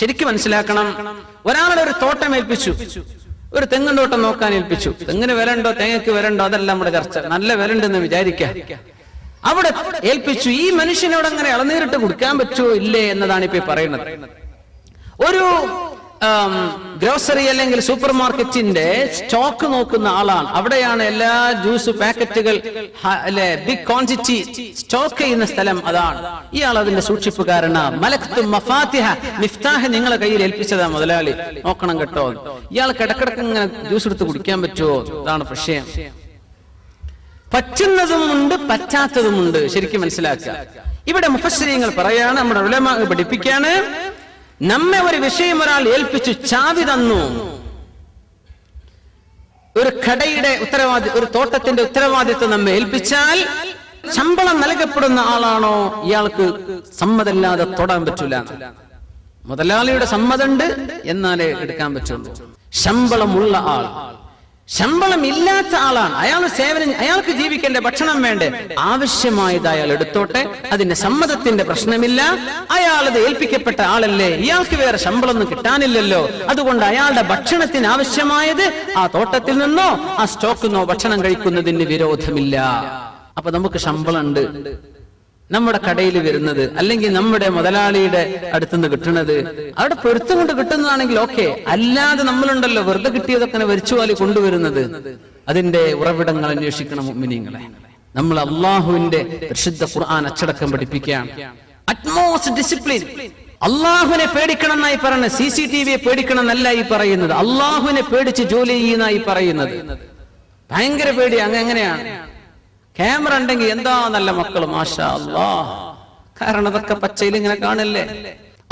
ശരിക്കും മനസ്സിലാക്കണം. ഒരാളെ ഒരു തോട്ടം ഏൽപ്പിച്ചു. ഒരു തെങ്ങും തോട്ടം നോക്കാൻ ഏൽപ്പിച്ചു. തെങ്ങിന് വിലണ്ടോ തേങ്ങയ്ക്ക് വിലണ്ടോ അതല്ല നമ്മുടെ ചർച്ച. നല്ല വിലണ്ടെന്ന് വിചാരിക്കാം അവിടെ ഏൽപ്പിച്ചു. ഈ മനുഷ്യനോട് അങ്ങനെ ഇളനീരിട്ട് കൊടുക്കാൻ പറ്റുമോ ഇല്ലേ എന്നതാണ് ഇപ്പൊ പറയുന്നത്. ഒരു ഗ്രോസറി അല്ലെങ്കിൽ സൂപ്പർ മാർക്കറ്റിന്റെ സ്റ്റോക്ക് നോക്കുന്ന ആളാണ്. അവിടെയാണ് എല്ലാ ജ്യൂസ് പാക്കറ്റുകൾ അല്ലെ ബിഗ് ക്വാണ്ടിറ്റി സ്റ്റോക്ക് ചെയ്യുന്ന സ്ഥലം അതാണ്. ഇയാൾ അതിന്റെ സൂക്ഷിപ്പുകാരനാണ് മലക്തു മഫാത്തിഹ മിഫ്താഹ് നിങ്ങളെ കയ്യിൽ ഏൽപ്പിച്ചതാ മുതലാളി. നോക്കണം കേട്ടോ. ഇയാൾ കിടക്കിടക്ക് ഇങ്ങനെ ജ്യൂസ് എടുത്ത് കുടിക്കാൻ പറ്റുമോ? ഇതാണ് വിഷയം പറ്റുന്നതുമുണ്ട് പറ്റാത്തതുമുണ്ട്. ശരിക്കും മനസ്സിലാക്കുക. ഇവിടെ മുഖശ്രീങ്ങൾ പറയാണ് നമ്മുടെ പഠിപ്പിക്കാണ് നമ്മെ ഒരു വിഷയം ഒരാൾ ഏൽപ്പിച്ചു ചാവി തന്നു. ഒരു കടയുടെ ഉത്തരവാദി ഒരു തോട്ടത്തിന്റെ ഉത്തരവാദിത്വം നമ്മെ ഏൽപ്പിച്ചാൽ ശമ്പളം നൽകപ്പെടുന്ന ആളാണോ? ഇയാൾക്ക് സമ്മതമില്ലാതെ തൊടാൻ പറ്റൂല. മുതലാളിയുടെ സമ്മതമുണ്ട് എന്നാലേ എടുക്കാൻ പറ്റുള്ളൂ. ശമ്പളമുള്ള ആൾ. ശമ്പളം ഇല്ലാത്ത ആളാണ്. അയാൾ സേവനം അയാൾക്ക് ജീവിക്കേണ്ട ഭക്ഷണം വേണ്ടേ? ആവശ്യമായത് അയാൾ എടുത്തോട്ടെ. അതിന്റെ സമ്മതത്തിന്റെ പ്രശ്നമില്ല. അയാൾ അത് ഏൽപ്പിക്കപ്പെട്ട ആളല്ലേ? ഇയാൾക്ക് വേറെ ശമ്പളം ഒന്നും കിട്ടാനില്ലല്ലോ. അതുകൊണ്ട് അയാളുടെ ഭക്ഷണത്തിന് ആവശ്യമായത് ആ തോട്ടത്തിൽ നിന്നോ ആ സ്റ്റോക്കിൽ നിന്നോ ഭക്ഷണം കഴിക്കുന്നതിന് വിരോധമില്ല. അപ്പൊ നമുക്ക് ശമ്പളം ഉണ്ട് നമ്മുടെ കടയിൽ വരുന്നത് അല്ലെങ്കിൽ നമ്മുടെ മുതലാളിയുടെ അടുത്തുനിന്ന് കിട്ടുന്നത്. അവിടെ പൊരുത്തം കൊണ്ട് കിട്ടുന്നതാണെങ്കിൽ ഓക്കെ അല്ലാതെ നമ്മളുണ്ടല്ലോ വെറുതെ കിട്ടിയതൊക്കെ വരിച്ചുവാലി കൊണ്ടുവരുന്നത്. അതിന്റെ ഉറവിടങ്ങൾ അന്വേഷിക്കണം മിനിങ്ങളെ നമ്മൾ അള്ളാഹുവിന്റെ പ്രസിദ്ധ ഖുർആൻ അച്ചടക്കം പഠിപ്പിക്കുകയാണ്. അറ്റ്മോസ്റ്റ് ഡിസിപ്ലിൻ അള്ളാഹുവിനെ പേടിക്കണം എന്നായി പറയുന്നത് സി സി ടി വിയെ പേടിക്കണം എന്നല്ല ഈ പറയുന്നത്. അള്ളാഹുവിനെ പേടിച്ച് ജോലി ചെയ്യുന്നതായി പറയുന്നത്. ഭയങ്കര പേടി അങ്ങ് എങ്ങനെയാണ്? ക്യാമറ ഉണ്ടെങ്കിൽ എന്താ നല്ല മക്കൾ മാഷാ കാരണം അതൊക്കെ പച്ചയിൽ ഇങ്ങനെ കാണില്ലേ?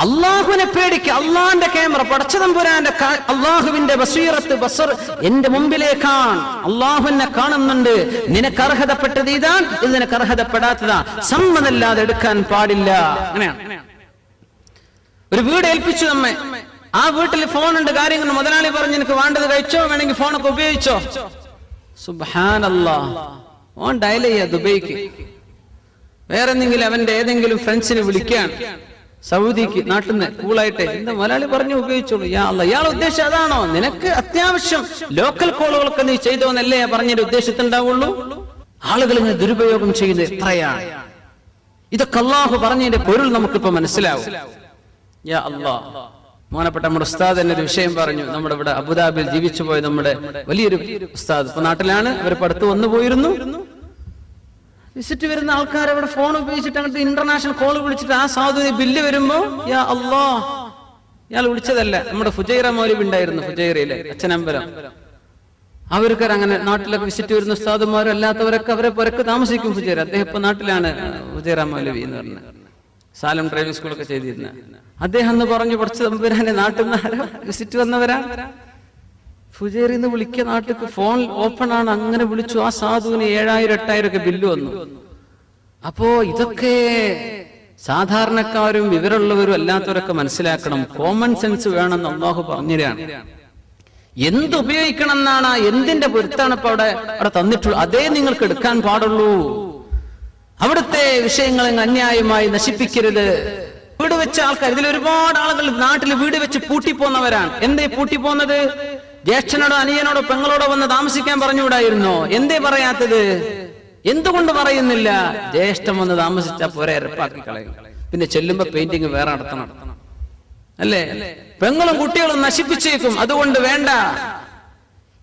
അള്ളാഹുവിനെ പേടിക്ക. അള്ളാന്റെ ക്യാമറ പടച്ചതമ്പുരാന്റെ അള്ളാഹുവിന്റെ ബസീറത്ത് ബസർ എന്റെ മുമ്പിലേക്കാണ്. അള്ളാഹുവിനെ കാണുന്നുണ്ട്. നിനക്ക് അർഹതപ്പെട്ടത് ഇതാണ് ഇത് നിനക്ക് അർഹതപ്പെടാത്തതാ. സമ്മതല്ലാതെ എടുക്കാൻ പാടില്ല. ഒരു വീട് ഏൽപ്പിച്ചു നമ്മെ. ആ വീട്ടിൽ ഫോൺ ഉണ്ട് കാര്യങ്ങൾ. മുതലാളി പറഞ്ഞ് എനിക്ക് വേണ്ടത് കഴിച്ചോ? വേണമെങ്കിൽ ഫോണൊക്കെ ഉപയോഗിച്ചോ? സുബാനല്ലാ ഓൻ ഡയൽ ചെയ്യാ ദുബൈക്ക്. വേറെന്തെങ്കിലും അവന്റെ ഏതെങ്കിലും ഫ്രണ്ട്സിനെ വിളിക്കാൻ സൗദിക്ക് നാട്ടിൽ നിന്ന് കൂളായിട്ട് എന്താ മലയാളി പറഞ്ഞു ഉപയോഗിച്ചോളൂ. യാ അല്ല ഇയാൾ ഉദ്ദേശം അതാണോ? നിനക്ക് അത്യാവശ്യം ലോക്കൽ കോളുകളൊക്കെ നീ ചെയ്തോന്നല്ലേ പറഞ്ഞൊരു ഉദ്ദേശത്തുണ്ടാവുള്ളൂ ആളുകൾ ഇങ്ങനെ ദുരുപയോഗം ചെയ്യുന്നത് എത്രയാണ്? ഇതൊക്കെ അള്ളാഹു പറഞ്ഞതിന്റെ പൊരുൾ നമുക്കിപ്പോ മനസ്സിലാവും. യാ അല്ലാ മോനപ്പെട്ട നമ്മുടെ ഉസ്താദ് എന്നൊരു വിഷയം പറഞ്ഞു. നമ്മുടെ ഇവിടെ അബുദാബിയിൽ ജീവിച്ചു പോയ നമ്മുടെ വലിയൊരു ഉസ്താദ്. ഇപ്പൊ നാട്ടിലാണ് അവർ അടുത്ത് വന്നു പോയിരുന്നു. വിസിറ്റ് വരുന്ന ആൾക്കാർ അവിടെ ഫോൺ ഉപയോഗിച്ചിട്ട് അങ്ങോട്ട് ഇന്റർനാഷണൽ കോൾ വിളിച്ചിട്ട് ആ സാധു ബില്ല് വരുമ്പോ അല്ലാ ഇയാൾ വിളിച്ചതല്ല. നമ്മുടെ ഫുജൈറ മൗലിബ് ഉണ്ടായിരുന്നു ഫുജൈറയിലെ അച്ഛനമ്പലം. അവർക്ക് അങ്ങനെ നാട്ടിലൊക്കെ വിസിറ്റ് വരുന്ന ഉസ്താദുമാരും അല്ലാത്തവരൊക്കെ അവരെ പുരക്ക് താമസിക്കും ഫുജൈറ. അദ്ദേഹം ഇപ്പൊ നാട്ടിലാണ് ഫുജൈറ മൗലവി എന്ന് പറഞ്ഞത് സാലം ഡ്രൈവിംഗ് സ്കൂളൊക്കെ ചെയ്തിരുന്ന. അദ്ദേഹം എന്ന് പറഞ്ഞു കുറച്ച് തമ്പുരാനെ നാട്ടിൽ നിന്ന് വിസിറ്റ് വന്നവരാ. ഫുജേറിൽ നിന്ന് വിളിക്ക നാട്ടിൽ ഫോൺ ഓപ്പൺ ആണ്. അങ്ങനെ വിളിച്ചു. ആ സാധുവിന് ഏഴായിരം എട്ടായിരം ഒക്കെ ബില്ല് വന്നു. അപ്പോ ഇതൊക്കെ സാധാരണക്കാരും വിവരമുള്ളവരും അല്ലാത്തവരൊക്കെ മനസ്സിലാക്കണം. കോമൺ സെൻസ് വേണമെന്ന് അള്ളാഹു എന്ത് ഉപയോഗിക്കണം എന്നാണ് എന്തിന്റെ പൊരുത്താണ് ഇപ്പൊ അവിടെ അവിടെ തന്നിട്ടുള്ളൂ അതേ നിങ്ങൾക്ക് എടുക്കാൻ പാടുള്ളൂ. അവിടുത്തെ വിഷയങ്ങൾ അന്യായമായി നശിപ്പിക്കരുത്. വീട് വെച്ച ആൾക്കാർ ഇതിൽ ഒരുപാട് ആളുകൾ നാട്ടിൽ വീട് വെച്ച് പൂട്ടിപ്പോന്നവരാണ്. എന്തേ പൂട്ടിപ്പോന്നത്? ജ്യേഷ്ഠനോടോ അനിയനോടോ പെങ്ങളോടോ വന്ന് താമസിക്കാൻ പറഞ്ഞുകൂടായിരുന്നോ? എന്തേ പറയാത്തത്? എന്തുകൊണ്ട് പറയുന്നില്ല? ജ്യേഷ്ഠം വന്ന് താമസിച്ചാൽ പോരെ ഇറപ്പാക്കി കളയും. പിന്നെ ചെല്ലുമ്പോ പെയിന്റിങ് വേറെ നടത്തണം. അല്ലേ? പെങ്ങളും കുട്ടികളും നശിപ്പിച്ചേക്കും. അതുകൊണ്ട് വേണ്ട.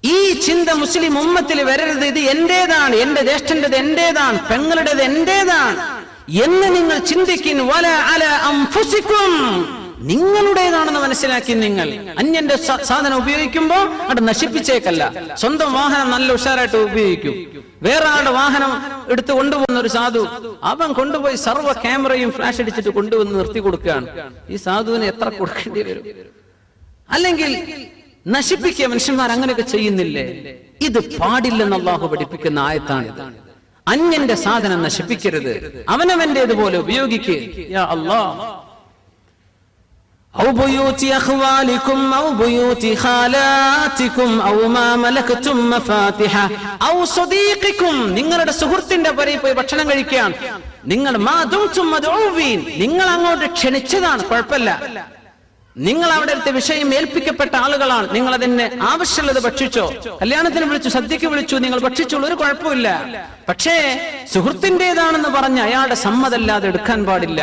ഈ ചിന്ത മുസ്ലിം ഉമ്മത്തിൽ വരരുത്. ഇത് എന്റേതാണ്. എന്റെ ജ്യേഷ്ഠന്റേത് എന്റേതാണ്. പെങ്ങളുടേത് എന്റേതാണ്. എന്ന് നിങ്ങൾ ചിന്തിക്കും. അല അംഫുസിക്കും. നിങ്ങളുടേതാണെന്ന് മനസ്സിലാക്കി നിങ്ങൾ. അന്യന്റെ സാധനം ഉപയോഗിക്കുമ്പോൾ അവിടെ നശിപ്പിച്ചേക്കല്ല. സ്വന്തം വാഹനം നല്ല ഉഷാറായിട്ട് ഉപയോഗിക്കും. വേറെ ആളുടെ വാഹനം എടുത്ത് കൊണ്ടുപോകുന്ന ഒരു സാധു അവൻ കൊണ്ടുപോയി സർവ ക്യാമറയും ഫ്ലാഷ് അടിച്ചിട്ട് കൊണ്ടുവന്ന് നിർത്തി കൊടുക്കുകയാണ്. ഈ സാധുവിന് എത്ര കൊടുക്കേണ്ടി വരും? അല്ലെങ്കിൽ നശിപ്പിക്കുക മനുഷ്യന്മാർ അങ്ങനെയൊക്കെ ചെയ്യുന്നില്ലേ ഇത് പാടില്ലെന്ന് അള്ളാഹു പഠിപ്പിക്കുന്ന ആയത്താണിത് അന്യന്റെ സാധനം നശിപ്പിക്കരുത് അവനവന്റേതുപോലെ ഉപയോഗിക്കുക യാ അല്ലാഹ് أو بيوت أخوالكم أو بيوت خالاتكم أو ما ملكتم مفاتحه أو صديقكم നിങ്ങളുടെ സുഹൃത്തിന്റെ പരയിൽ പോയി ഭക്ഷണം കഴിക്കുകയാണ് നിങ്ങൾ മാ ദുംതും മദ്ഊവീൻ നിങ്ങൾ അങ്ങോട്ട് ക്ഷണിച്ചതാണ് കുഴപ്പമില്ല നിങ്ങൾ അവിടെ അടുത്ത വിഷയം ഏൽപ്പിക്കപ്പെട്ട ആളുകളാണ്. നിങ്ങൾ അതിന് ആവശ്യമുള്ളത് ഭക്ഷിച്ചോ. കല്യാണത്തിന് വിളിച്ചു സദ്യക്ക് വിളിച്ചു നിങ്ങൾ ഭക്ഷിച്ചോളൂ ഒരു കുഴപ്പമില്ല. പക്ഷേ സുഹൃത്തിന്റെതാണെന്ന് പറഞ്ഞ് അയാളുടെ സമ്മതല്ലാതെ എടുക്കാൻ പാടില്ല.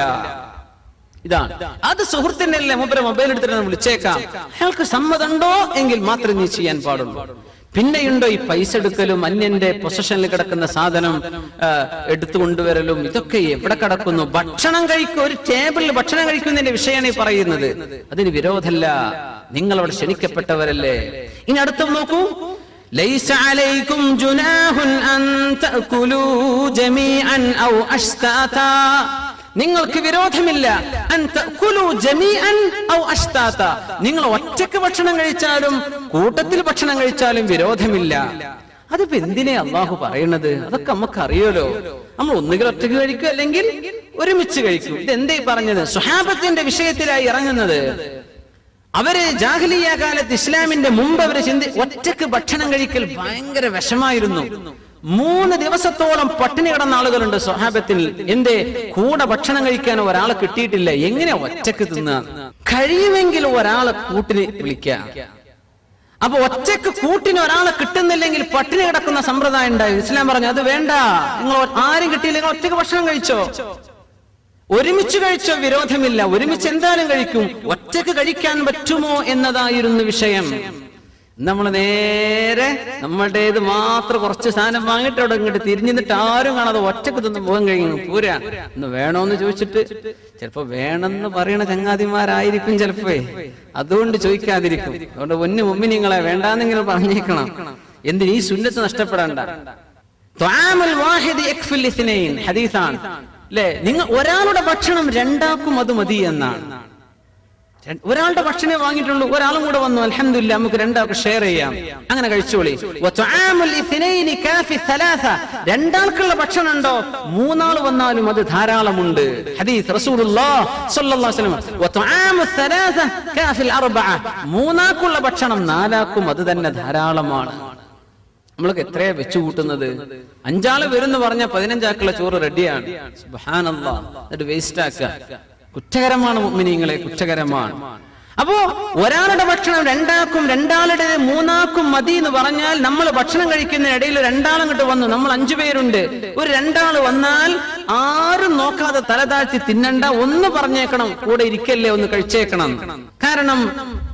ഇതാണ്. അത് സുഹൃത്തിന്റെ അല്ലേ? മൂപ്പരെ മൊബൈൽ എടുത്തിട്ട് വിളിച്ചേക്കാം. അയാൾക്ക് സമ്മതമുണ്ടോ എങ്കിൽ മാത്രമേ നീ ചെയ്യാൻ പാടുള്ളൂ. പിന്നെയുണ്ടോ ഈ പൈസ എടുക്കലും അന്യന്റെ പൊസഷനിൽ കിടക്കുന്ന സാധനം ആ, എടുത്തു കൊണ്ടുവരലും ഇതൊക്കെ എവിടെ കിടക്കുന്നു ഭക്ഷണം കഴിക്കും ഒരു ടേബിളിൽ ഭക്ഷണം കഴിക്കുന്നതിന്റെ വിഷയമാണ് ഈ പറയുന്നത് അതിന് വിരോധമല്ല നിങ്ങൾ അവിടെ ക്ഷണിക്കപ്പെട്ടവരല്ലേ ഇനി അടുത്തും നോക്കൂ ليس عليكم جناح أن تأكلوا جميعا أو أشتاتا നിങ്ങൾക്ക് വിരോധമില്ല. നിങ്ങൾ ഒറ്റയ്ക്ക് ഭക്ഷണം കഴിച്ചാലും കൂട്ടത്തിൽ ഭക്ഷണം കഴിച്ചാലും വിരോധമില്ല. അതിപ്പോ എന്തിനെ അള്ളാഹു പറയണത്? അതൊക്കെ നമുക്ക് അറിയോലോ നമ്മൾ ഒന്നുകിൽ ഒറ്റയ്ക്ക് കഴിക്കും അല്ലെങ്കിൽ ഒരുമിച്ച് കഴിക്കും. ഇത് എന്തേ പറഞ്ഞത്? സുഹാബത്തിന്റെ വിഷയത്തിലായി ഇറങ്ങുന്നത്. അവർ ജാഹലിയ കാലത്ത് ഇസ്ലാമിന്റെ മുമ്പ് അവർ ചിന്തി ഒറ്റയ്ക്ക് ഭക്ഷണം കഴിക്കൽ ഭയങ്കര വിഷമായിരുന്നു. മൂന്ന് ദിവസത്തോളം പട്ടിണി കിടന്ന ആളുകളുണ്ട് സ്വഹാബത്തിൽ. എന്റെ കൂടെ ഭക്ഷണം കഴിക്കാൻ ഒരാളെ കിട്ടിയിട്ടില്ല. എങ്ങനെ ഒറ്റയ്ക്ക് തിന്ന? കഴിയുമെങ്കിൽ ഒരാളെ കൂട്ടിന് വിളിക്കാം. അപ്പൊ ഒറ്റയ്ക്ക് കൂട്ടിന് ഒരാളെ കിട്ടുന്നില്ലെങ്കിൽ പട്ടിണി കിടക്കുന്ന സമ്പ്രദായം ഉണ്ടായി. ഇസ്ലാം പറഞ്ഞു അത് വേണ്ട. നിങ്ങൾ ആരും കിട്ടിയില്ലെങ്കിൽ ഒറ്റയ്ക്ക് ഭക്ഷണം കഴിച്ചോ? ഒരുമിച്ച് കഴിച്ചോ വിരോധമില്ല. ഒരുമിച്ച് എന്തായാലും കഴിക്കും. ഒറ്റയ്ക്ക് കഴിക്കാൻ പറ്റുമോ എന്നതായിരുന്നു വിഷയം. നമ്മൾ നേരെ നമ്മളുടേത് മാത്രം കുറച്ച് സാധനം വാങ്ങിട്ട് അവിടെ ഇങ്ങോട്ട് തിരിഞ്ഞിട്ട് ആരും കാണാതെ ഒറ്റയ്ക്ക് തിന്ന് മുഖം കഴിയുന്നു പൂരാ ഇന്ന് വേണോന്ന് ചോദിച്ചിട്ട് ചിലപ്പോ വേണമെന്ന് പറയണ ചങ്ങാതിമാരായിരിക്കും ചിലപ്പോ. അതുകൊണ്ട് ചോദിക്കാതിരിക്കും. അതുകൊണ്ട് ഒന്നു മുമ്പിൽ നിങ്ങളെ വേണ്ടാന്നെങ്കിലും പറഞ്ഞേക്കണം. എന്തിന് ഈ സുന്നത്ത് നഷ്ടപ്പെടണ്ട. ഹദീസാണ്. നിങ്ങൾ ഒരാളുടെ ഭക്ഷണം രണ്ടാക്കും അത് മതി എന്നാണ്. ഒരാളുടെ ഭക്ഷണമേ വാങ്ങിയിട്ടുള്ളൂ. ഒരാളും കൂടെ വന്നു. അലഹമില്ല നമുക്ക് രണ്ടാൾക്ക് ഷെയർ ചെയ്യാം. അങ്ങനെ കഴിച്ചോളി. രണ്ടാൾക്കുള്ള ഭക്ഷണം ഉണ്ടോ? മൂന്നാൾ വന്നാലും അത് ധാരാളമുണ്ട്. ഹദീസ് മൂന്നാൾക്കുള്ള ഭക്ഷണം നാലാക്കും അത് തന്നെ ധാരാളമാണ്. നമ്മളൊക്കെ എത്രയാ വെച്ചു കൂട്ടുന്നത്? അഞ്ചാൾ വരുന്നു പറഞ്ഞ പതിനഞ്ചാക്കുള്ള ചോറ് റെഡിയാണ്. വേസ്റ്റ് ആക്കുക. കുറ്റകരമാണ് മുഅ്മിനീങ്ങളെ കുറ്റകരമാണ്. അപ്പോ ഒരാളുടെ ഭക്ഷണം രണ്ടാക്കും രണ്ടാളുടെ മൂന്നാക്കും മതി എന്ന് പറഞ്ഞാൽ നമ്മൾ ഭക്ഷണം കഴിക്കുന്ന ഇടയിൽ രണ്ടാളും ഇങ്ങോട്ട് വന്നു. നമ്മൾ അഞ്ചു പേരുണ്ട്. ഒരു രണ്ടാൾ വന്നാൽ ആരും നോക്കാതെ തല താഴ്ത്തി തിന്നണ്ട. ഒന്ന് പറഞ്ഞേക്കണം കൂടെ ഇരിക്കല്ലേ ഒന്ന് കഴിച്ചേക്കണം. കാരണം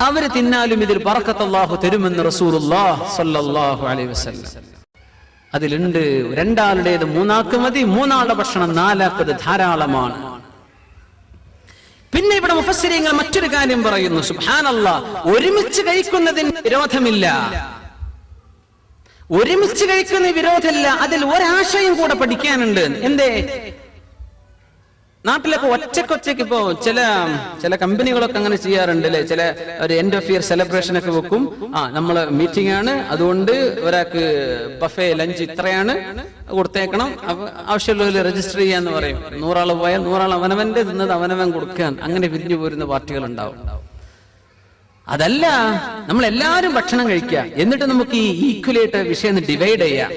അവർ തിന്നാലും ഇതിൽ പറക്കത്തല്ലാഹു തരുമെന്ന് അലൈഹി വസല്ലം. അതിലുണ്ട്. രണ്ടാളുടേത് മൂന്നാക്ക് മതി. മൂന്നാളുടെ ഭക്ഷണം നാലാക്കത് ധാരാളമാണ്. പിന്നെ ഇവിടെ മുഫസ്സിരിങ്ങൾ മറ്റൊരു കാര്യം പറയുന്നു. സുഹാനല്ല ഒരുമിച്ച് കഴിക്കുന്നതിന് വിരോധമില്ല. ഒരുമിച്ച് കഴിക്കുന്ന വിരോധമില്ല. അതിൽ ഒരാശയം കൂടെ പഠിക്കാനുണ്ട്. എന്തേ? നാട്ടിലൊക്കെ ഒറ്റക്കൊറ്റയ്ക്ക് ഇപ്പോ ചില ചില കമ്പനികളൊക്കെ അങ്ങനെ ചെയ്യാറുണ്ട് അല്ലെ? ചില ഒരു എൻഡ് ഓഫ് ഇയർ സെലിബ്രേഷൻ ഒക്കെ വെക്കും. ആ നമ്മൾ മീറ്റിംഗ് ആണ്. അതുകൊണ്ട് ഒരാൾക്ക് ബഫേ ലഞ്ച് ഇത്രയാണ്. കൊടുത്തേക്കണം. ആവശ്യമുള്ളവർ രജിസ്റ്റർ ചെയ്യാന്ന് പറയും. നൂറാൾ പോയാൽ നൂറാൾ അവനവന്റെ തിന്നത് അവനവൻ കൊടുക്കാൻ. അങ്ങനെ പിരിഞ്ഞു പോരുന്ന പാർട്ടികൾ ഉണ്ടാവും അതല്ല നമ്മൾ എല്ലാവരും ഭക്ഷണം കഴിക്കുക. എന്നിട്ട് നമുക്ക് ഈ ഈക്വലായിട്ട് വിഷയം ഡിവൈഡ് ചെയ്യാം.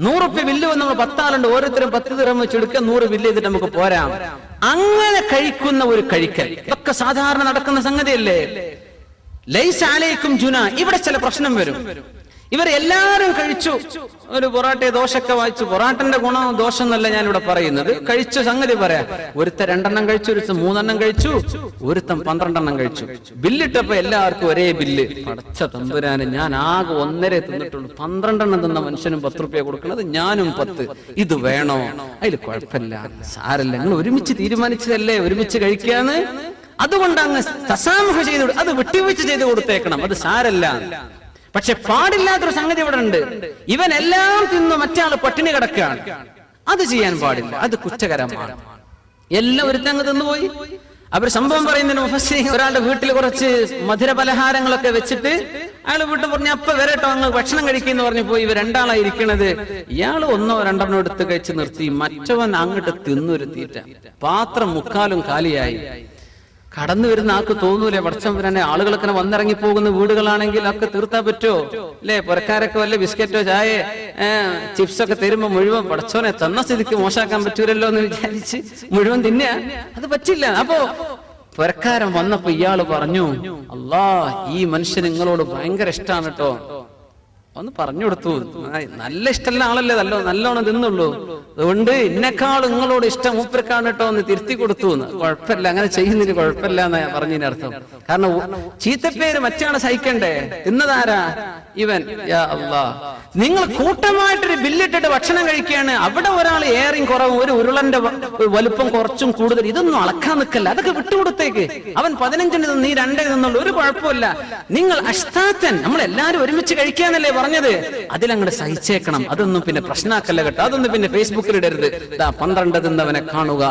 നൂറുപ്യ ബില്ല് വന്ന് നമ്മൾ പത്താളുണ്ട്. ഓരോരുത്തരും പത്ത് തരം വെച്ച് എടുക്കുക. നൂറ് ബില്ല് ചെയ്തിട്ട് നമുക്ക് പോരാം. അങ്ങനെ കഴിക്കുന്ന ഒരു കഴിക്കൽ. ഇതൊക്കെ സാധാരണ നടക്കുന്ന സംഗതിയല്ലേ? ലൈസ് ആലയിക്കും ജുന. ഇവിടെ ചില പ്രശ്നം വരും. ഇവർ എല്ലാവരും കഴിച്ചു. ഒരു പൊറാട്ടെ ദോഷൊക്കെ വായിച്ചു പൊറാട്ടന്റെ ഗുണം ദോഷം എന്നല്ല ഞാൻ ഇവിടെ പറയുന്നത്. കഴിച്ചു സംഗതി പറയാം. ഒരുത്ത രണ്ടെണ്ണം കഴിച്ചു ഒരുത്ത മൂന്നെണ്ണം കഴിച്ചു ഒരുത്തൻ പന്ത്രണ്ടെണ്ണം കഴിച്ചു. ബില്ലിട്ടപ്പോ എല്ലാവർക്കും ഒരേ ബില്ല്. പടച്ച തമ്പുരാന് ഞാൻ ആകെ ഒന്നരെ തിന്നിട്ടുള്ളൂ. പന്ത്രണ്ടെണ്ണം തിന്ന മനുഷ്യനും പത്ത് റുപ്യ കൊടുക്കുന്നത് ഞാനും പത്ത്. ഇത് വേണോ? അതിൽ കുഴപ്പമില്ല. സാരല്ല നിങ്ങൾ ഒരുമിച്ച് തീരുമാനിച്ചതല്ലേ? ഒരുമിച്ച് കഴിക്കാന്ന്? അതുകൊണ്ട് അങ്ങ് ചെയ്ത് കൊടു- അത് വിട്ടുവീഴ്ച ചെയ്ത് കൊടുത്തേക്കണം. അത് സാരല്ല. പക്ഷെ പാടില്ലാത്തൊരു സംഗതി ഇവിടെ ഉണ്ട്. ഇവൻ എല്ലാം തിന്നു മറ്റാൾ പട്ടിണി കിടക്കുകയാണ്. അത് ചെയ്യാൻ പാടില്ല. അത് കുറ്റകരമാണ്. എല്ലാം ഒരുത്തങ്ങ് തിന്നുപോയി. അവർ സംഭവം പറയുന്നതിന് മുഫസ്സി ഒരാളുടെ വീട്ടിൽ കുറച്ച് മധുര പലഹാരങ്ങളൊക്കെ വെച്ചിട്ട് അയാൾ വീട്ടിൽ പറഞ്ഞു അപ്പൊ വരട്ടോ അങ്ങ് ഭക്ഷണം കഴിക്കുന്ന പറഞ്ഞു പോയി. ഇവർ രണ്ടാളായി ഇരിക്കണത്. ഇയാൾ ഒന്നോ രണ്ടെണ്ണോ എടുത്ത് കഴിച്ച് നിർത്തി. മറ്റവൻ അങ്ങോട്ട് തിന്നൊരു തീറ്റ. പാത്രം മുക്കാലും കാലിയായി. കടന്നു വരുന്ന ആൾക്ക് തോന്നൂലേ? പടച്ചം തന്നെ ആളുകളൊക്കെ വന്നിറങ്ങി പോകുന്ന വീടുകളാണെങ്കിൽ ഒക്കെ തീർത്താ പറ്റുമോ അല്ലേ? പുറക്കാരൊക്കെ വല്ല ബിസ്ക്കറ്റോ ചായ ചിപ്സൊക്കെ തരുമ്പോ മുഴുവൻ പടച്ചോനെ തന്ന സ്ഥിതിക്ക് മോശാക്കാൻ പറ്റൂലല്ലോ എന്ന് വിചാരിച്ച് മുഴുവൻ തിന്നുക അത് പറ്റില്ല. അപ്പോ പുരക്കാരൻ വന്നപ്പോ ഇയാൾ പറഞ്ഞു അല്ലാ ഈ മനുഷ്യൻ നിങ്ങളോട് ഭയങ്കര ഇഷ്ടമാണ് കേട്ടോ ഒന്ന് പറഞ്ഞു കൊടുത്തു. നല്ല ഇഷ്ടമുള്ള ആളല്ലേ നല്ല നല്ലോണം തിന്നുള്ളൂ. അതുകൊണ്ട് എന്നെക്കാൾ നിങ്ങളോട് ഇഷ്ടം മൂപ്പരക്കാണ് കേട്ടോ എന്ന് തിരുത്തി കൊടുത്തു എന്ന്. കുഴപ്പമില്ല അങ്ങനെ ചെയ്യുന്നതിന് കുഴപ്പമില്ല എന്ന് പറഞ്ഞതിന് അർത്ഥം. കാരണം ചീത്തപ്പേര് മറ്റാണ് സഹിക്കണ്ടേ? തിന്നതാരാ? ഇവൻ. നിങ്ങൾ കൂട്ടമായിട്ടൊരു ബില്ലിട്ടിട്ട് ഭക്ഷണം കഴിക്കുകയാണ്. അവിടെ ഒരാൾ ഏറെയും കുറവും ഒരു ഉരുളന്റെ വലുപ്പം കുറച്ചും കൂടുതൽ. ഇതൊന്നും അളക്കാൻ നിൽക്കല്ല. അതൊക്കെ വിട്ടുകൊടുത്തേക്ക്. അവൻ പതിനഞ്ചിന് നീ രണ്ടേ നിന്നുള്ളൂ ഒരു കുഴപ്പമില്ല. നിങ്ങൾ അഷ്ടാത്തൻ. നമ്മൾ എല്ലാരും ഒരുമിച്ച് കഴിക്കാന്നല്ലേ പറഞ്ഞത് അതിലങ്ങോട്ട് സഹിച്ചേക്കണം. അതൊന്നും പിന്നെ പ്രശ്നമാക്കല്ല കേട്ടോ. അതൊന്നും പിന്നെ ഫേസ്ബുക്കിൽ ഇടരുത്. ഇതാ പന്ത്രണ്ട് തിന്നവനെ കാണുക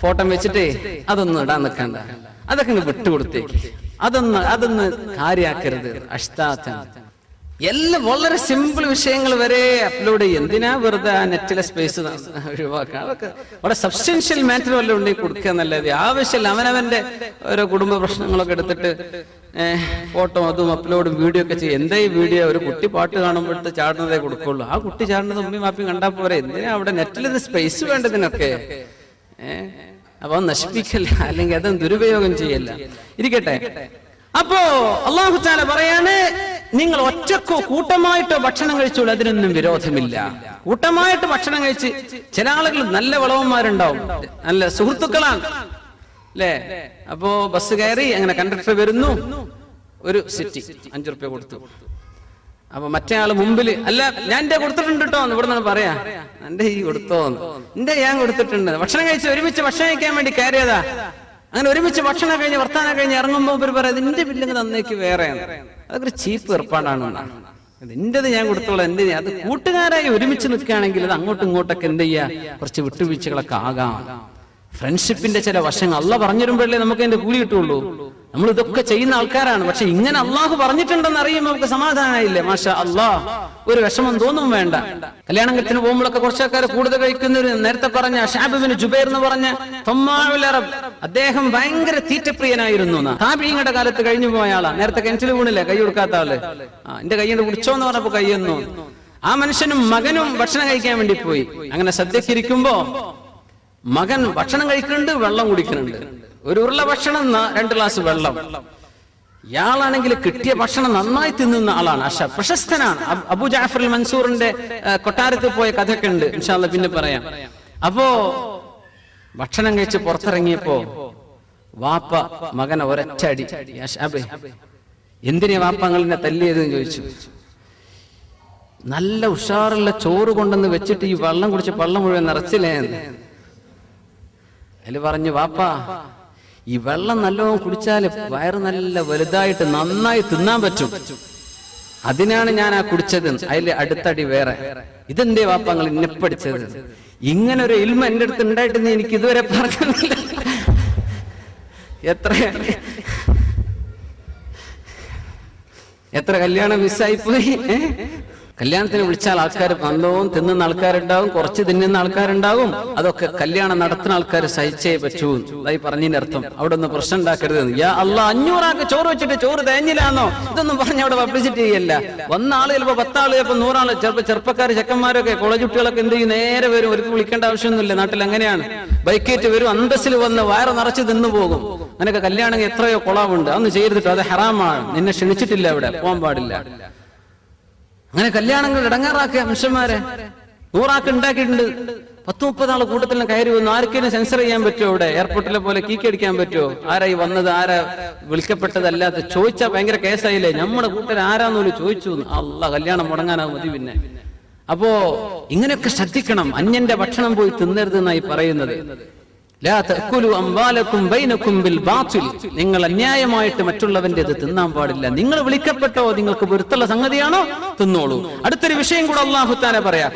ഫോട്ടോ വെച്ചിട്ട് അതൊന്നും ഇടാൻ നിൽക്കണ്ട. അതൊക്കെ വിട്ടുകൊടുത്തേക്ക് അതൊന്ന് അതൊന്ന് കാര്യാക്കരുത്. അഷ്ടാത്തൻ. എല്ലാം വളരെ സിമ്പിൾ വിഷയങ്ങൾ വരെ അപ്ലോഡ് ചെയ്യും. എന്തിനാ വെറുതെ ആ നെറ്റിലെ സ്പേസ് ഒഴിവാക്കുക? അതൊക്കെ വളരെ സബ്സ്റ്റൻഷ്യൽ മാറ്റർ വല്ലതും ഉണ്ടെങ്കിൽ കൊടുക്കുക എന്നല്ലാതെ ആവശ്യമില്ല. അവനവന്റെ ഓരോ കുടുംബ പ്രശ്നങ്ങളൊക്കെ എടുത്തിട്ട് ഫോട്ടോ അതും അപ്ലോഡും വീഡിയോ ഒക്കെ ചെയ്യും. എന്തേ വീഡിയോ ഒരു കുട്ടി പാട്ട് കാണുമ്പോഴത്തെ ചാടുന്നതേ കൊടുക്കുള്ളൂ. ആ കുട്ടി ചാടുന്നത് ഉമ്മി മാപ്പി കണ്ടാൽ പോരെ. എന്തിനാ അവിടെ നെറ്റിൽ സ്പേസ് വേണ്ടതിനൊക്കെ? അപ്പൊ നശിപ്പിക്കല്ല. അല്ലെങ്കിൽ അതും ദുരുപയോഗം ചെയ്യല്ല. ഇരിക്കട്ടെ. അപ്പോ അള്ളാഹു പറയാണ് നിങ്ങൾ ഒറ്റക്കോ കൂട്ടമായിട്ടോ ഭക്ഷണം കഴിച്ചോളൂ അതിനൊന്നും വിരോധമില്ല. കൂട്ടമായിട്ട് ഭക്ഷണം കഴിച്ച് ചില ആളുകൾ നല്ല വളവന്മാരുണ്ടാവും. നല്ല സുഹൃത്തുക്കളാണ്. അല്ലേ? അപ്പോ ബസ് കയറി അങ്ങനെ കണ്ടക്ടർ വരുന്നു. ഒരു സിറ്റി അഞ്ചു റുപ്യ കൊടുത്തു. അപ്പൊ മറ്റേ ആൾ മുമ്പിൽ അല്ല ഞാൻ എന്റെ കൊടുത്തിട്ടുണ്ട് കേട്ടോ ഇവിടെ നിന്ന് പറയാ. എന്റെ ഈ കൊടുത്തോ എന്റെ ഞാൻ കൊടുത്തിട്ടുണ്ട്. ഭക്ഷണം കഴിച്ച് ഒരുമിച്ച് ഭക്ഷണം കഴിക്കാൻ വേണ്ടി കയറിയതാ. അങ്ങനെ ഒരുമിച്ച് ഭക്ഷണം കഴിഞ്ഞ് വർത്താനം കഴിഞ്ഞ് ഇറങ്ങുമ്പോ ഇവർ പറയാം നിന്റെ ബില്ലിങ് തന്നേക്ക് വേറെ അതൊക്കെ ഒരു ചീപ്പ് ഏർപ്പാടാണ് നിന്റേത് ഞാൻ കൊടുത്തോളാം എന്റെ അത് കൂട്ടുകാരായി ഒരുമിച്ച് നിൽക്കുകയാണെങ്കിൽ അത് അങ്ങോട്ടും ഇങ്ങോട്ടൊക്കെ എന്ത് ചെയ്യാ? കുറച്ച് വിട്ടുവീഴ്ചകളൊക്കെ ആകാം. ഫ്രണ്ട്ഷിപ്പിന്റെ ചില വശങ്ങൾ അല്ല പറഞ്ഞിരുമ്പോഴല്ലേ നമുക്ക് അതിന്റെ കൂലി കിട്ടുള്ളൂ നമ്മൾ ഇതൊക്കെ ചെയ്യുന്ന ആൾക്കാരാണ്. പക്ഷെ ഇങ്ങനെ അള്ളാഹു പറഞ്ഞിട്ടുണ്ടെന്ന് അറിയുമ്പോൾ നമുക്ക് സമാധാനമായില്ലേ? മാഷ അള്ളാഹ് ഒരു വിഷമം തോന്നും വേണ്ട. കല്യാണത്തിന് പോകുമ്പോഴൊക്കെ കുറച്ച് ആൾക്കാർ കൂടുതൽ കഴിക്കുന്ന നേരത്തെ പറഞ്ഞ ഷാബിബിന് ജുബൈർ എന്ന് പറഞ്ഞ തൊമ്മാവിലറബ് അദ്ദേഹം ഭയങ്കര തീറ്റപ്രിയനായിരുന്നു താബീങ്ങളുടെ കാലത്ത് കഴിഞ്ഞു പോയ ആളാ. നേരത്തെ കിണറ്റിൽ വീണില്ലേ? കൈ കൊടുക്കാത്ത ആൾ. എന്റെ കൈയ്യോട് കുടിച്ചോന്ന് പറഞ്ഞപ്പോ കയ്യെന്നു ആ മനുഷ്യനും മകനും ഭക്ഷണം കഴിക്കാൻ വേണ്ടി പോയി. അങ്ങനെ സദ്യക്കിരിക്കുമ്പോ മകൻ ഭക്ഷണം കഴിക്കുന്നുണ്ട് വെള്ളം കുടിക്കുന്നുണ്ട്. ഒരു ഉരുള ഭക്ഷണം രണ്ട് ഗ്ലാസ് വെള്ളം. ഇയാളാണെങ്കിൽ കിട്ടിയ ഭക്ഷണം നന്നായി തിന്നുന്ന ആളാണ്. അഷ പ്രശസ്തനാണ്. അബ്- ജാഫർ മൻസൂറിന്റെ കൊട്ടാരത്തിൽ പോയ കഥയൊക്കെ ഉണ്ട് ഇൻഷാല്ല പിന്നെ പറയാം. അപ്പോ ഭക്ഷണം കഴിച്ച് പുറത്തിറങ്ങിയപ്പോ വാപ്പ മകനെ ഒരച്ചടി അടി. എന്തിനെ വാപ്പ നിങ്ങളെന്നെ തല്ലിയത് എന്ന് ചോദിച്ചു. നല്ല ഉഷാറുള്ള ചോറ് കൊണ്ടെന്ന് വെച്ചിട്ട് ഈ വെള്ളം കുടിച്ച് വെള്ളം മുഴുവൻ നിറച്ചില്ലേ അതിൽ പറഞ്ഞു വാപ്പാ ഈ വെള്ളം നല്ലോണം കുടിച്ചാൽ വയറ് നല്ല വലുതായിട്ട് നന്നായി തിന്നാൻ പറ്റും. അതിനാണ് ഞാൻ ആ കുടിച്ചത്. അതിൽ അടുത്തടി വേറെ. ഇതെന്റെ വാപ്പങ്ങൾ എന്നെ പഠിച്ചത്? ഇങ്ങനെ ഒരു ഇൽമ എന്റെ അടുത്ത് ഉണ്ടായിട്ടെന്ന് എനിക്ക് ഇതുവരെ പറഞ്ഞില്ല എത്ര എത്ര കല്യാണം മിസ്സായി പോയി? കല്യാണത്തിന് വിളിച്ചാൽ ആൾക്കാർ നല്ലോണം തിന്നുന്ന ആൾക്കാരുണ്ടാവും കുറച്ച് തിന്നുന്ന ആൾക്കാരുണ്ടാവും. അതൊക്കെ കല്യാണം നടത്തുന്ന ആൾക്കാർ സഹിച്ചേ പറ്റൂ. അതായി പറഞ്ഞതിന്റെ അർത്ഥം. അവിടെ ഒന്ന് പ്രശ്നം ഉണ്ടാക്കരുത്. അല്ല അഞ്ഞൂറാക്ക് ചോറ് വെച്ചിട്ട് ചോറ് തേഞ്ഞില്ലാന്നോ? ഇതൊന്നും പറഞ്ഞ് അവിടെ പബ്ലിസിറ്റി ചെയ്യല്ല. വന്ന ആൾ ചിലപ്പോ പത്താൾ ചിലപ്പോ നൂറാൾ ചിലപ്പോ ചെറുപ്പക്കാർ ചെക്കന്മാരൊക്കെ കോളേജ് കുട്ടികളൊക്കെ എന്ത് ചെയ്യും? നേരെ വരും. ഒരു വിളിക്കേണ്ട ആവശ്യമൊന്നുമില്ല. നാട്ടിൽ അങ്ങനെയാണ്. ബൈക്കേറ്റ് വരും അന്തസ്സിൽ വന്ന് വയറ് നിറച്ച് തിന്നു പോകും. അങ്ങനെയൊക്കെ കല്യാണം എത്രയോ കുളവുണ്ട്. അന്ന് ചെയ്തിട്ട് അത് ഹറാമാണ്. നിന്നെ ക്ഷണിച്ചിട്ടില്ല അവിടെ പോകാൻ പാടില്ല. അങ്ങനെ കല്യാണങ്ങൾ ഇടങ്ങാറാക്കിയ മനുഷ്യന്മാരെ നൂറാക്ക് ഉണ്ടാക്കിയിട്ടുണ്ട്. പത്ത് മുപ്പത് ആൾ കൂട്ടത്തിൽ കയറി വന്നു ആർക്കെങ്കിലും സെൻസർ ചെയ്യാൻ പറ്റുമോ ഇവിടെ എയർപോർട്ടിലെ പോലെ കീക്ക് അടിക്കാൻ പറ്റുമോ ആരായി വന്നത്? ആരാ വിളിക്കപ്പെട്ടതല്ലാത്ത ചോദിച്ചാൽ ഭയങ്കര കേസായില്ലേ? നമ്മുടെ കൂട്ടർ ആരാന്നോലും ചോദിച്ചു അല്ല കല്യാണം മുടങ്ങാനാവും മതി പിന്നെ. അപ്പോ ഇങ്ങനെയൊക്കെ ശ്രദ്ധിക്കണം. അന്യന്റെ ഭക്ഷണം പോയി തിന്നരുത് എന്നായി പറയുന്നത്. നിങ്ങൾ അന്യായമായിട്ട് മറ്റുള്ളവന്റെ തിന്നാൻ പാടില്ല. നിങ്ങൾ വിളിക്കപ്പെട്ടോ? നിങ്ങൾക്ക് പൊരുത്തുള്ള സംഗതിയാണോ? തിന്നോളൂ. അടുത്തൊരു വിഷയം കൂടെ അല്ലാഹു പറയാം.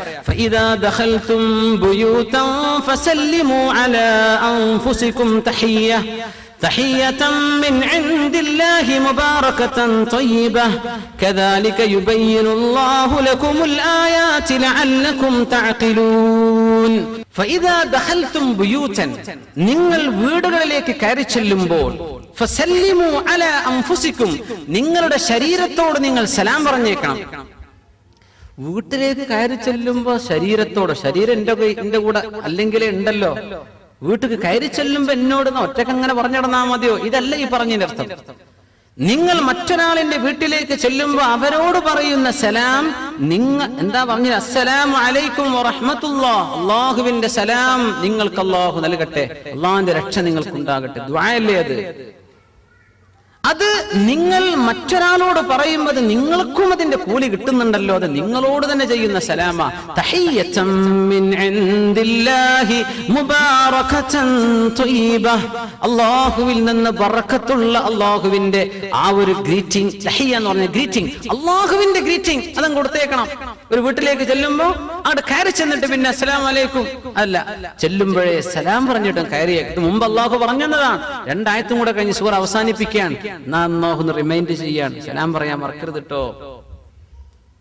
പറയാ ഫഇദാ ദഖൽതും ബുയൂതൻ ഫസല്ലിമു അലാ അൻഫുസികും തഹിയ്യ تحية من عند الله مباركة طيبة كذلك يبين الله لكم الآيات لعلكم تعقلون فإذا دخلتم بيوتا നിങ്ങൾ വീടുകളിലേക്ക് കയറി ചെല്ലുമ്പോൾ ഫസല്ലിമു അലാ അൻഫുസിക്കും നിങ്ങളുടെ ശരീരത്തോട് നിങ്ങൾ സലാം പറഞ്ഞേക്കണം വീട്ടിലേക്ക് കയറി ചെല്ലുമ്പോ ശരീരത്തോട് ശരീരം എന്റെ കൈ- എന്റെ കൂടെ അല്ലെങ്കിലേ ഉണ്ടല്ലോ വീട്ടിൽ കയറി ചെല്ലുമ്പോ എന്നോട് ഒറ്റയ്ക്ക് അങ്ങനെ പറഞ്ഞിടന്നാ മതിയോ? ഇതല്ല ഈ പറഞ്ഞതിന്റെ അർത്ഥം. നിങ്ങൾ മറ്റൊരാളിന്റെ വീട്ടിലേക്ക് ചെല്ലുമ്പോ അവരോട് പറയുന്ന സലാം നിങ്ങൾ എന്താ പറഞ്ഞത്? അസ്സലാം അലൈക്കും അള്ളാഹുവിന്റെ സലാം നിങ്ങൾക്ക് അള്ളാഹു നൽകട്ടെ. അള്ളാഹിന്റെ രക്ഷ നിങ്ങൾക്കുണ്ടാകട്ടെ. ദ്വായല്ലേ അത്? അത് നിങ്ങൾ മറ്റൊരാളോട് പറയുമ്പോൾ നിങ്ങൾക്കും അതിന്റെ കൂലി കിട്ടുന്നുണ്ടല്ലോ അത് നിങ്ങളോട് തന്നെ ചെയ്യുന്ന സലാമ. അള്ളാഹുവിൽ നിന്ന് ബറക്കത്തുള്ള അള്ളാഹുവിന്റെ ആ ഒരു ഗ്രീറ്റിംഗ് എന്ന് പറഞ്ഞ ഗ്രീറ്റിംഗ് അള്ളാഹുവിന്റെ ഗ്രീറ്റിംഗ് അതും കൊടുത്തേക്കണം. ഒരു വീട്ടിലേക്ക് ചെല്ലുമ്പോ അവിടെ കയറി ചെന്നിട്ട് പിന്നെ അസ്സലാം അലൈക്കും അല്ല ചെല്ലുമ്പോഴേ സലാം പറഞ്ഞിട്ടും കയറിയേ ഇത് മുമ്പ് അള്ളാഹു പറഞ്ഞതാണ് രണ്ടായത്തും കൂടെ കഴിഞ്ഞ് സൂർ അവസാനിപ്പിക്കാൻ നാം അള്ളാഹു റിമൈൻഡ് ചെയ്യാൻ സലാം പറയാൻ മറക്കരുത് കേട്ടോ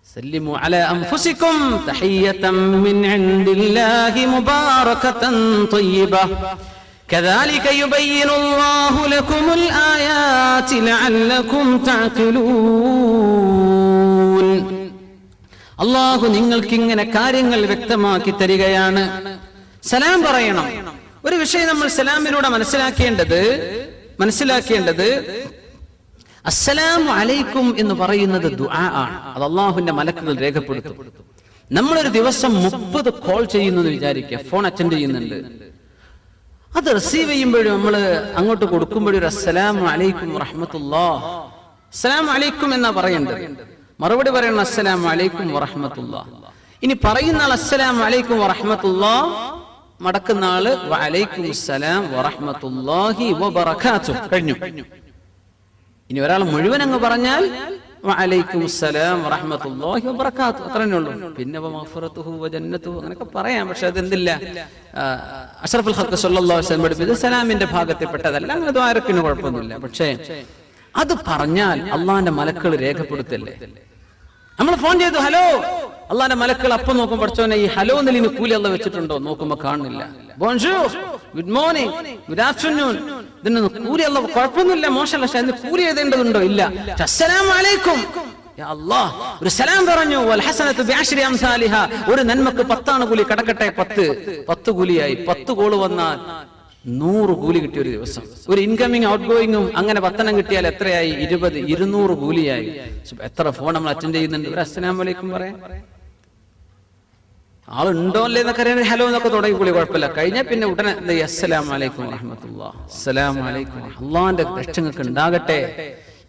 سلموا على أنفسكم تحية من عند الله مباركة طيبة كذلك يبين الله لكم الآيات لعلكم تعقلون അള്ളാഹു നിങ്ങൾക്ക് ഇങ്ങനെ കാര്യങ്ങൾ വ്യക്തമാക്കി തരികയാണ്. സലാം പറയണം. ഒരു വിഷയം നമ്മൾ സലാമിലൂടെ മനസ്സിലാക്കേണ്ടത് മനസ്സിലാക്കേണ്ടത് അസ്സലാം അലൈക്കും എന്ന് പറയുന്നത് ദുആ ആണ്. അത് അള്ളാഹുവിന്റെ മലക്കുകൾ രേഖപ്പെടുത്തും. നമ്മളൊരു ദിവസം മുപ്പത് കോൾ ചെയ്യുന്നു എന്ന് വിചാരിക്കുക. ഫോൺ അറ്റൻഡ് ചെയ്യുന്നുണ്ട്. അത് റിസീവ് ചെയ്യുമ്പോഴും നമ്മൾ അങ്ങോട്ട് കൊടുക്കുമ്പോഴും ഒരു അസ്സലാമു അലൈക്കും റഹ്മത്തുല്ലാ അസ്സലാം അലൈക്കും എന്നാ പറയേണ്ടത്? മറുപടി പറയണം അസ്സലാം അലൈക്കും വറഹമത്തുള്ള. ഇനി പറയുന്ന ആൾ അസ്സലാം അലൈക്കും വറഹമത്തുള്ള മടക്കുന്ന ആൾ വലൈക്കും അസ്സലാം വറഹമത്തുല്ലാഹി വബറകാതു കഴിഞ്ഞു. ഇനി ഒരാൾ മുഴുവൻ അങ്ങ് പറഞ്ഞാൽ വഅലൈക്കും അസ്സലാം വറഹ്മത്തുള്ളാഹി വബറകാതു അത്രേ ഉള്ളൂ. പിന്നെ വമഗ്ഫിറതുഹു വജന്നതു അങ്ങനെയൊക്കെ പറയാം. പക്ഷെ അതെന്തില്ല? അഷ്റഫുൽ ഖൽഖ് സല്ലല്ലാഹു അലൈഹി വസല്ലം പഠിപ്പിച്ചത് സലാമിന്റെ ഭാഗത്തിൽപ്പെട്ടതല്ല. അങ്ങനെ ദ്വാരക്കിന് കുഴപ്പമൊന്നുമില്ല. പക്ഷേ അത് പറഞ്ഞാൽ അള്ളാന്റെ മലക്കൾ രേഖപ്പെടുത്തല്ലേ? നമ്മൾ ഫോൺ ചെയ്തു ഹലോ. അള്ളാന്റെ മലക്കൾ അപ്പം നോക്കും പഠിച്ചോനെ ഈ ഹലോ നിലിന് കൂലി അല്ല വെച്ചിട്ടുണ്ടോ? നോക്കുമ്പോ കാണുന്നില്ല. ഗുഡ് മോർണിംഗ് ഗുഡ് ആഫ്റ്റർനൂൺ ഇതിന് കൂലി അല്ല കുഴപ്പമൊന്നുമില്ല മോശമല്ല. പക്ഷെ അതിന് കൂലി എഴുതേണ്ടതുണ്ടോ? ഇല്ല. അസ്സലാമലൈക്കും. ഒരു സലാം പറഞ്ഞു. ഒരു നന്മക്ക് പത്താണ് കൂലി കടക്കട്ടെ പത്ത്. പത്ത് കൂലിയായി. പത്ത് കോൾ വന്നാൽ നൂറ് കൂലി കിട്ടിയ ഒരു ദിവസം. ഒരു ഇൻകമിങ് ഔട്ട് ഗോയിങ്ങും അങ്ങനെ പത്തനം കിട്ടിയാൽ എത്രയായി? ഇരുപത് ഇരുന്നൂറ് കൂലിയായി. എത്ര ഫോൺ നമ്മൾ അറ്റൻഡ് ചെയ്യുന്നുണ്ട്? ഒരു അസ്സലാം വലൈക്കും പറയാം. ആളുണ്ടോ അല്ലേ എന്നൊക്കെ അറിയാൻ ഹലോ എന്നൊക്കെ തുടങ്ങി കൂടി കുഴപ്പമില്ല. കഴിഞ്ഞാൽ പിന്നെ ഉടനെ അസ്സലാം വലൈക്കും അലൈക്കും വലൈക്കും അള്ളാന്റെ രക്ഷങ്ങൾക്ക് ഉണ്ടാകട്ടെ.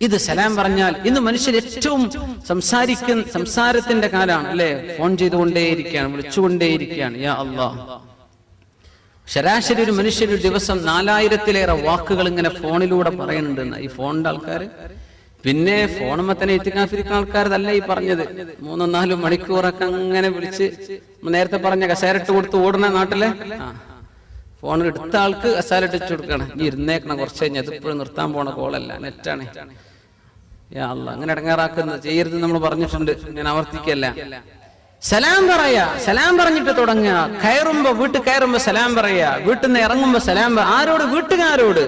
ഇത് സലാം പറഞ്ഞാൽ ഇന്ന് മനുഷ്യർ ഏറ്റവും സംസാരിക്കുന്ന സംസാരത്തിന്റെ കാലാണ് അല്ലെ? ഫോൺ ചെയ്തുകൊണ്ടേയിരിക്കുകയാണ് വിളിച്ചുകൊണ്ടേയിരിക്കുകയാണ്. യാ അള്ളാഹ് ശരാശരി ഒരു മനുഷ്യൻ ഒരു ദിവസം നാലായിരത്തിലേറെ വാക്കുകൾ ഇങ്ങനെ ഫോണിലൂടെ പറയുന്നുണ്ട് ഈ ഫോണിന്റെ ആൾക്കാർ. പിന്നെ ഫോണുമ്പോ തന്നെ എത്തിക്കാഫിരിക്കുന്ന ആൾക്കാരതല്ല ഈ പറഞ്ഞത്. മൂന്നോ നാലോ മണിക്കൂറൊക്കെ അങ്ങനെ വിളിച്ച് നേരത്തെ പറഞ്ഞ കസേരട്ട് കൊടുത്ത് ഓടുന്ന നാട്ടിലെ? ഫോൺ എടുത്ത ആൾക്ക് വെച്ച് കൊടുക്കണം ഈ ഇരുന്നേക്കണം കുറച്ച് കഴിഞ്ഞ്. അതിപ്പോഴും നിർത്താൻ പോണ കോളല്ല. നെറ്റാണ്. അങ്ങനെ ഇടങ്ങാറാക്കുന്നത്. ചെയ്യരുത് നമ്മൾ പറഞ്ഞിട്ടുണ്ട്. ഞാൻ ആവർത്തിക്കല്ല. സലാം പറയാ സലാം പറഞ്ഞിട്ട് തുടങ്ങുക. കയറുമ്പോ വീട്ടിൽ കയറുമ്പോ സലാം പറയാ. വീട്ടിൽ നിന്ന് ഇറങ്ങുമ്പോ സലാം ആരോട്? വീട്ടുകാരോട്.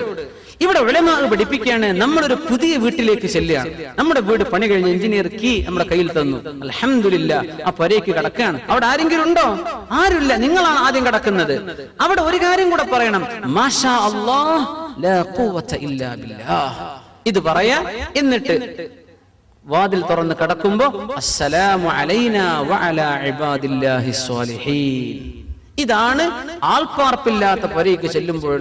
ഇവിടെ വിളമാവ് പഠിപ്പിക്കുകയാണ് നമ്മളൊരു പുതിയ വീട്ടിലേക്ക് ചെല്ലുകയാണ്. നമ്മുടെ വീട് പണി കഴിഞ്ഞ് എഞ്ചിനീയർ കീ നമ്മുടെ കയ്യിൽ തന്നു. അലഹമില്ല ആ പൊരയ്ക്ക് കിടക്കുകയാണ്. അവിടെ ആരെങ്കിലും ഉണ്ടോ? ആരുമില്ല. നിങ്ങളാണ് ആദ്യം കിടക്കുന്നത്. അവിടെ ഒരു കാര്യം കൂടെ പറയണം. മാഷാ ഇത് പറയാ എന്നിട്ട് വാതിൽ തുറന്ന് കടക്കുമ്പോ അസ്സലാമു അലൈന വഅലാ ഇബാദില്ലാഹി സ്വാലിഹീൻ ഇതാണ് ആൾപ്പാർപ്പില്ലാത്ത പരേക്ക് ചെല്ലുമ്പോൾ